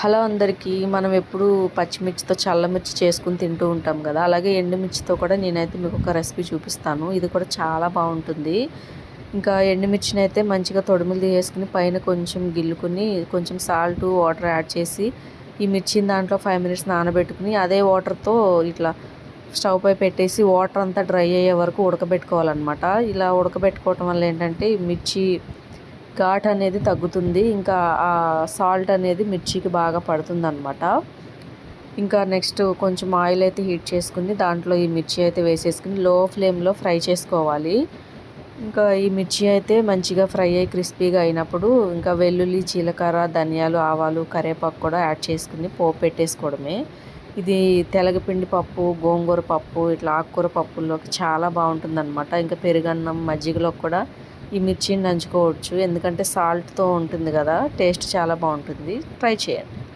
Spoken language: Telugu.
హలో అందరికీ మనం ఎప్పుడు పచ్చిమిర్చితో చల్లమిర్చి చేసుకుని తింటూ ఉంటాం కదా. అలాగే ఎండుమిర్చితో కూడా నేనైతే మీకు ఒక రెసిపీ చూపిస్తాను. ఇది కూడా చాలా బాగుంటుంది. ఇంకా ఎండుమిర్చిని అయితే మంచిగా తొడుములు తీసేసుకుని పైన కొంచెం గిల్లుకుని కొంచెం సాల్ట్ వాటర్ యాడ్ చేసి ఈ మిర్చిని దాంట్లో ఫైవ్ మినిట్స్ నానబెట్టుకుని అదే వాటర్తో ఇట్లా స్టవ్ పై పెట్టేసి వాటర్ అంతా డ్రై అయ్యే వరకు ఉడకబెట్టుకోవాలన్నమాట. ఇలా ఉడకబెట్టుకోవటం వల్ల ఏంటంటే మిర్చి ఘాట్ అనేది తగ్గుతుంది. ఇంకా ఆ సాల్ట్ అనేది మిర్చికి బాగా పడుతుంది అనమాట ఇంకా నెక్స్ట్ కొంచెం ఆయిల్ అయితే హీట్ చేసుకుని దాంట్లో ఈ మిర్చి అయితే వేసేసుకుని లో ఫ్లేమ్లో ఫ్రై చేసుకోవాలి. ఇంకా ఈ మిర్చి అయితే మంచిగా ఫ్రై అయ్యి క్రిస్పీగా అయినప్పుడు ఇంకా వెల్లుల్లి జీలకర్ర ధనియాలు ఆవాలు కరివేపాకు కూడా యాడ్ చేసుకుని పోపు పెట్టేసుకోవడమే. ఇది తెలగపిండి పప్పు గోంగూర పప్పు ఇట్లా ఆకుకూర పప్పుల్లోకి చాలా బాగుంటుంది అనమాట ఇంకా పెరుగన్నం మజ్జిగలో కూడా ఈ మిర్చిని నంచుకోవచ్చు. ఎందుకంటే సాల్ట్తో ఉంటుంది కదా టేస్ట్ చాలా బాగుంటుంది. ట్రై చేయండి.